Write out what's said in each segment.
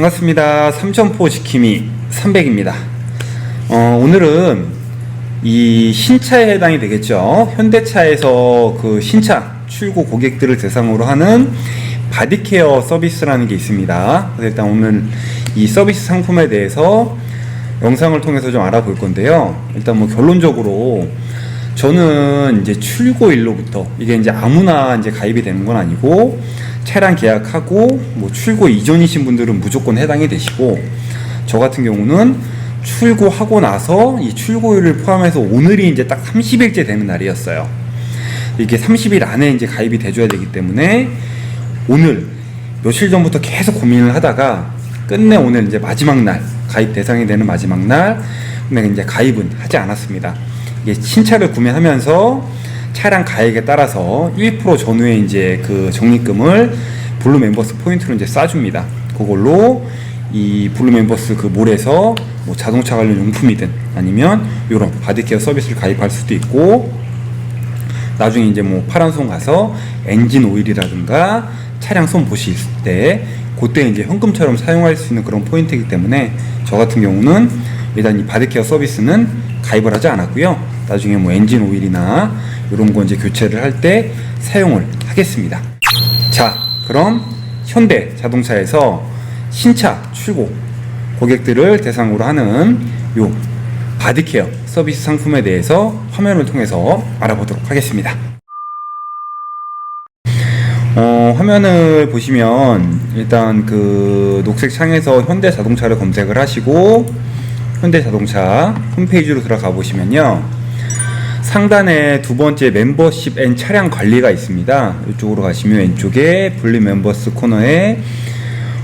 반갑습니다. 삼천포 지킴이 300입니다. 어, 오늘은 이 신차에 해당이 되겠죠. 현대차에서 그 신차 출고 고객들을 대상으로 하는 바디케어 서비스라는 게 있습니다. 일단 오늘 이 서비스 상품에 대해서 영상을 통해서 좀 알아볼 건데요. 일단 뭐 결론적으로 저는 이제 출고일로부터 이게 이제 아무나 이제 가입이 되는 건 아니고 차량 계약하고 뭐 출고 이전이신 분들은 무조건 해당이 되시고 저 같은 경우는 출고하고 나서 이 출고일을 포함해서 오늘이 이제 딱 30일째 되는 날이었어요. 이게 30일 안에 이제 가입이 돼줘야 되기 때문에 오늘 며칠 전부터 계속 고민을 하다가 끝내 오늘 이제 마지막 날 가입 대상이 되는 마지막 날 근데 이제 가입은 하지 않았습니다. 이게 신차를 구매하면서 차량 가액에 따라서 1% 전후에 이제 그 적립금을 블루 멤버스 포인트로 이제 싸줍니다. 그걸로 이 블루 멤버스 그 몰에서 뭐 자동차 관련 용품이든 아니면 이런 바디케어 서비스를 가입할 수도 있고 나중에 이제 뭐 파란손 가서 엔진 오일이라든가 차량 손 보실 때 그때 이제 현금처럼 사용할 수 있는 그런 포인트이기 때문에 저 같은 경우는 일단 이 바디케어 서비스는 가입을 하지 않았고요. 나중에 뭐 엔진 오일이나 이런 거 이제 교체를 할 때 사용을 하겠습니다. 자, 그럼 현대 자동차에서 신차 출고 고객들을 대상으로 하는 요 바디케어 서비스 상품에 대해서 화면을 통해서 알아보도록 하겠습니다. 어, 화면을 보시면 일단 그 녹색 창에서 현대 자동차를 검색을 하시고 현대 자동차 홈페이지로 들어가 보시면요. 상단에 두 번째 멤버십 앤 차량 관리가 있습니다. 이쪽으로 가시면 왼쪽에 블루 멤버스 코너에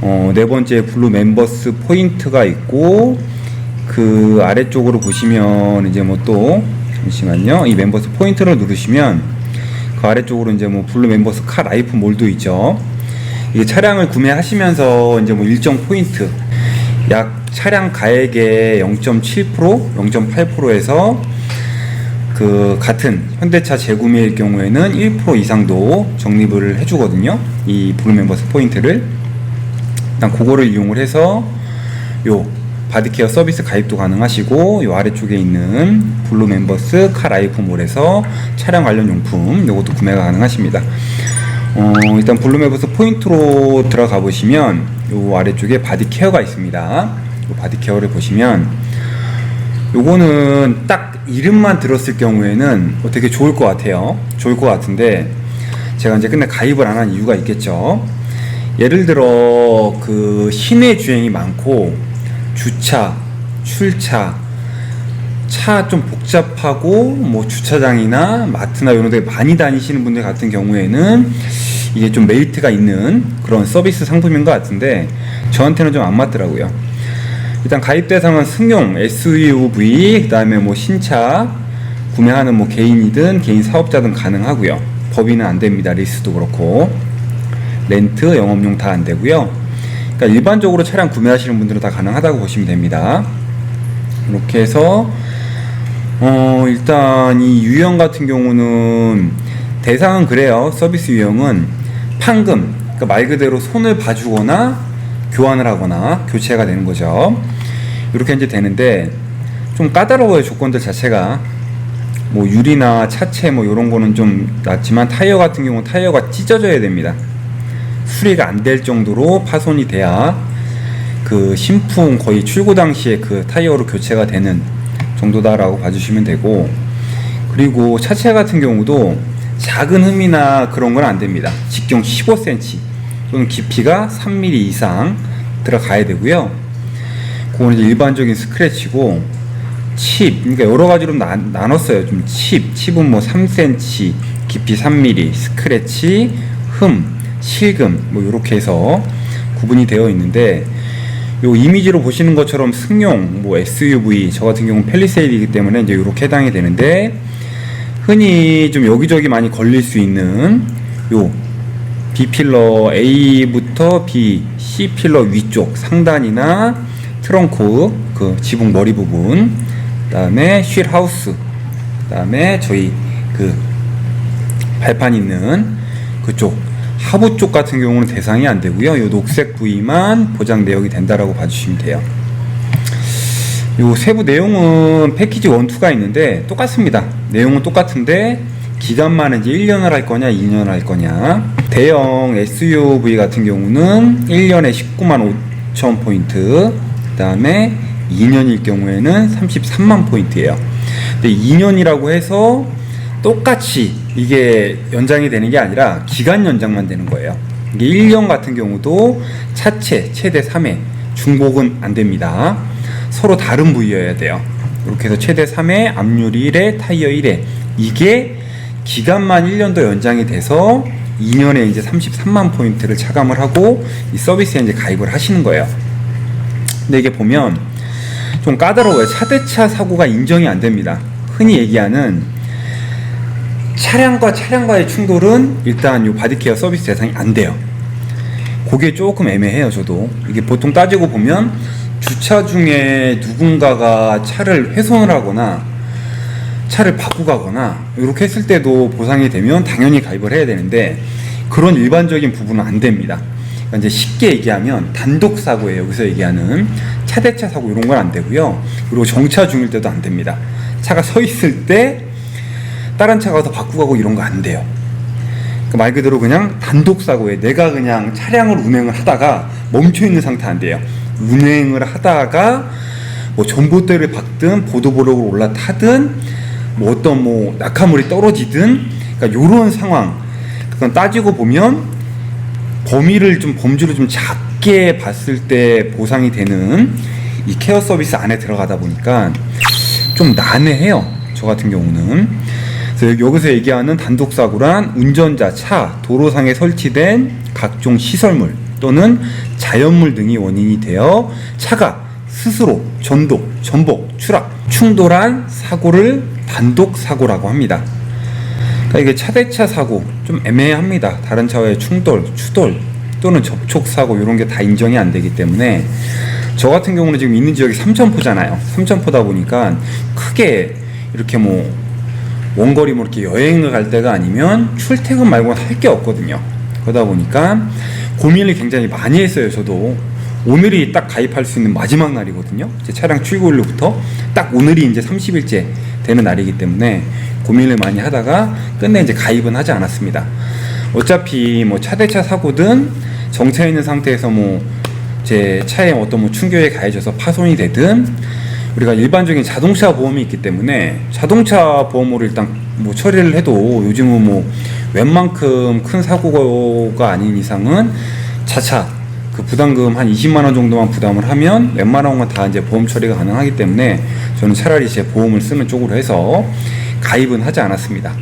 어, 네 번째 블루 멤버스 포인트가 있고 그 아래쪽으로 보시면 이제 뭐 또 잠시만요. 이 멤버스 포인트를 누르시면 그 아래쪽으로 이제 뭐 블루 멤버스 카 라이프 몰도 있죠. 이게 차량을 구매하시면서 이제 뭐 일정 포인트 약 차량 가액의 0.7% 0.8%에서 그 같은 현대차 재구매일 경우에는 1% 이상도 적립을 해주거든요. 이 블루 멤버스 포인트를 일단 그거를 이용을 해서 요 바디케어 서비스 가입도 가능하시고 요 아래쪽에 있는 블루 멤버스 카라이프몰에서 차량 관련 용품 요것도 구매가 가능하십니다. 어, 일단 블루 멤버스 포인트로 들어가 보시면 요 아래쪽에 바디케어가 있습니다. 요 바디케어를 보시면 요거는 딱 이름만 들었을 경우에는 어, 되게 좋을 것 같아요. 좋을 것 같은데 제가 이제 끝내 가입을 안 한 이유가 있겠죠. 예를 들어 그 시내 주행이 많고 주차, 출차, 차 좀 복잡하고 뭐 주차장이나 마트나 이런 데 많이 다니시는 분들 같은 경우에는 이게 좀 메리트가 있는 그런 서비스 상품인 것 같은데 저한테는 좀 안 맞더라고요. 일단 가입 대상은 승용, SUV, 그다음에 뭐 신차 구매하는 뭐 개인이든 개인 사업자든 가능하고요. 법인은 안 됩니다. 리스도 그렇고 렌트, 영업용 다 안 되고요. 그러니까 일반적으로 차량 구매하시는 분들은 다 가능하다고 보시면 됩니다. 이렇게 해서 어 일단 이 유형 같은 경우는 대상은 그래요. 서비스 유형은 판금, 그러니까 말 그대로 손을 봐주거나 교환을 하거나 교체가 되는 거죠. 이렇게 이제 되는데 좀 까다로워요 조건들 자체가 뭐 유리나 차체 뭐 이런 거는 좀 낫지만 타이어 같은 경우는 타이어가 찢어져야 됩니다. 수리가 안 될 정도로 파손이 돼야 그 신품 거의 출고 당시에 그 타이어로 교체가 되는 정도다라고 봐주시면 되고 그리고 차체 같은 경우도 작은 흠이나 그런 건 안 됩니다. 직경 15cm 또는 깊이가 3mm 이상 들어가야 되고요. 그건 이제 일반적인 스크래치고 칩, 그러니까 여러 가지로 나, 나눴어요. 좀 칩, 칩은 뭐 3cm, 깊이 3mm, 스크래치, 흠, 실금, 뭐 이렇게 해서 구분이 되어 있는데 요 이미지로 보시는 것처럼 승용, 뭐 SUV, 저 같은 경우는 펠리세이드이기 때문에 이제 이렇게 해당이 되는데 흔히 좀 여기저기 많이 걸릴 수 있는 요 B 필러 A부터 B, C 필러 위쪽 상단이나 트렁크 그 지붕 머리 부분, 그다음에 휠 하우스, 그다음에 저희 그 발판 있는 그쪽 하부 쪽 같은 경우는 대상이 안 되고요. 이 녹색 부위만 보장 내역이 된다라고 봐주시면 돼요. 요 세부 내용은 패키지 1, 2가 있는데 똑같습니다. 내용은 똑같은데 기간만 이제 1년을 할 거냐 2년을 할 거냐. 대형 SUV 같은 경우는 1년에 19만 5천 포인트. 그 다음에 2년일 경우에는 33만 포인트예요. 근데 2년이라고 해서 똑같이 이게 연장이 되는 게 아니라 기간 연장만 되는 거예요. 이게 1년 같은 경우도 차체 최대 3회 중복은 안 됩니다. 서로 다른 부위여야 돼요. 이렇게 해서 최대 3회 압률 1회 타이어 1회. 이게 기간만 1년 더 연장이 돼서 2년에 이제 33만 포인트를 차감을 하고 이 서비스에 이제 가입을 하시는 거예요. 근데 이게 보면 좀 까다로워요. 차대차 사고가 인정이 안 됩니다. 흔히 얘기하는 차량과 차량과의 충돌은 일단 이 바디케어 서비스 대상이 안 돼요. 그게 조금 애매해요, 저도. 이게 보통 따지고 보면 주차 중에 누군가가 차를 훼손을 하거나 차를 바꾸고 가거나 이렇게 했을 때도 보상이 되면 당연히 가입을 해야 되는데 그런 일반적인 부분은 안 됩니다. 그러니까 이제 쉽게 얘기하면 단독 사고예요. 여기서 얘기하는 차대차 사고 이런 건 안 되고요. 그리고 정차 중일 때도 안 됩니다. 차가 서 있을 때 다른 차가 와서 바꾸고 이런 거 안 돼요. 그말 그대로 그냥 단독 사고에 내가 그냥 차량을 운행을 하다가 멈춰 있는 상태 안 돼요. 운행을 하다가 뭐 전봇대를 박든 보도블록을 올라타든 뭐 어떤 뭐 낙하물이 떨어지든 그러니까 요런 상황 그건 따지고 보면 범위를 좀 범주를 좀 작게 봤을 때 보상이 되는 이 케어 서비스 안에 들어가다 보니까 좀 난해해요. 저 같은 경우는. 그래서 여기서 얘기하는 단독 사고란 운전자, 차, 도로상에 설치된 각종 시설물 또는 자연물 등이 원인이 되어 차가 스스로 전독, 전복, 추락, 충돌한 사고를 단독 사고라고 합니다. 그러니까 이게 차대차 사고 좀 애매합니다. 다른 차와의 충돌, 추돌 또는 접촉 사고 이런 게 다 인정이 안 되기 때문에 저 같은 경우는 지금 있는 지역이 삼천포잖아요. 삼천포다 보니까 크게 이렇게 뭐 원거리 뭐 이렇게 여행을 갈 때가 아니면 출퇴근 말고는 할 게 없거든요. 그러다 보니까 고민을 굉장히 많이 했어요. 저도 오늘이 딱 가입할 수 있는 마지막 날이거든요. 제 차량 출고일로부터 딱 오늘이 이제 30일째 되는 날이기 때문에 고민을 많이 하다가 끝내 이제 가입은 하지 않았습니다. 어차피 뭐 차대차 사고든 정차해 있는 상태에서 뭐 제 차에 어떤 뭐 충격에 가해져서 파손이 되든 우리가 일반적인 자동차 보험이 있기 때문에 자동차 보험으로 일단 뭐 처리를 해도 요즘은 뭐 웬만큼 큰 사고가 아닌 이상은 자차 그 부담금 한 20만 원 정도만 부담을 하면 웬만한 건 다 이제 보험 처리가 가능하기 때문에 저는 차라리 제 보험을 쓰는 쪽으로 해서 가입은 하지 않았습니다.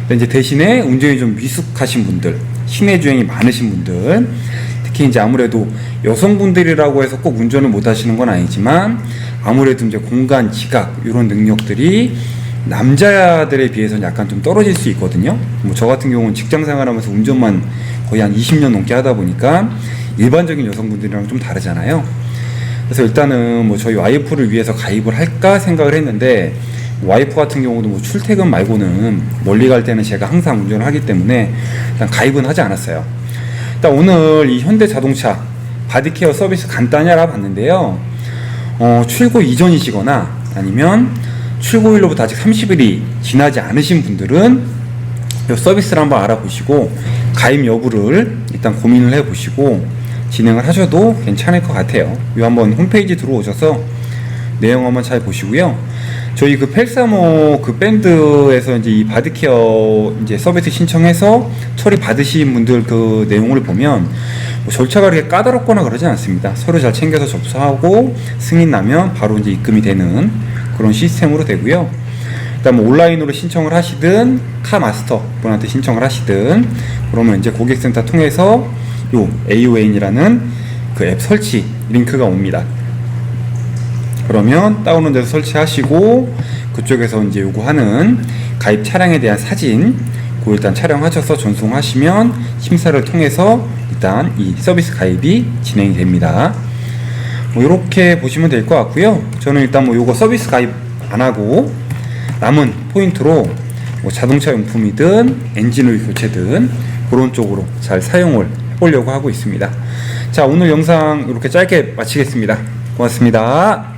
근데 이제 대신에 운전이 좀 미숙하신 분들, 시내 주행이 많으신 분들, 특히 이제 아무래도 여성분들이라고 해서 꼭 운전을 못 하시는 건 아니지만 아무래도 이제 공간, 지각 이런 능력들이 남자들에 비해서는 약간 좀 떨어질 수 있거든요. 뭐 저 같은 경우는 직장 생활하면서 운전만 거의 한 20년 넘게 하다 보니까 일반적인 여성분들이랑 좀 다르잖아요. 그래서 일단은 뭐 저희 와이프를 위해서 가입을 할까 생각을 했는데 와이프 같은 경우도 뭐 출퇴근 말고는 멀리 갈 때는 제가 항상 운전을 하기 때문에 일단 가입은 하지 않았어요. 일단 오늘 이 현대 자동차 바디케어 서비스 간단히 알아봤는데요. 어, 출고 이전이시거나 아니면 출고일로부터 아직 30일이 지나지 않으신 분들은 이 서비스를 한번 알아보시고 가입 여부를 일단 고민을 해보시고 진행을 하셔도 괜찮을 것 같아요. 이 한번 홈페이지 들어오셔서 내용 한번 잘 보시고요. 저희 그 펠사모 그 밴드에서 이제 이 바디케어 이제 서비스 신청해서 처리 받으신 분들 그 내용을 보면 뭐 절차가 그렇게 까다롭거나 그러지 않습니다. 서로 잘 챙겨서 접수하고 승인 나면 바로 이제 입금이 되는 그런 시스템으로 되고요. 일단 뭐 온라인으로 신청을 하시든 카 마스터 분한테 신청을 하시든 그러면 이제 고객센터 통해서 요 AON이라는 그 앱 설치 링크가 옵니다. 그러면 다운로드해서 설치하시고 그쪽에서 이제 요구하는 가입 차량에 대한 사진 그 일단 촬영하셔서 전송하시면 심사를 통해서 일단 이 서비스 가입이 진행이 됩니다. 뭐 이렇게 보시면 될 것 같고요. 저는 일단 뭐 요거 서비스 가입 안 하고 남은 포인트로 뭐 자동차 용품이든 엔진 오일 교체든 그런 쪽으로 잘 사용을 해보려고 하고 있습니다. 자, 오늘 영상 이렇게 짧게 마치겠습니다. 고맙습니다.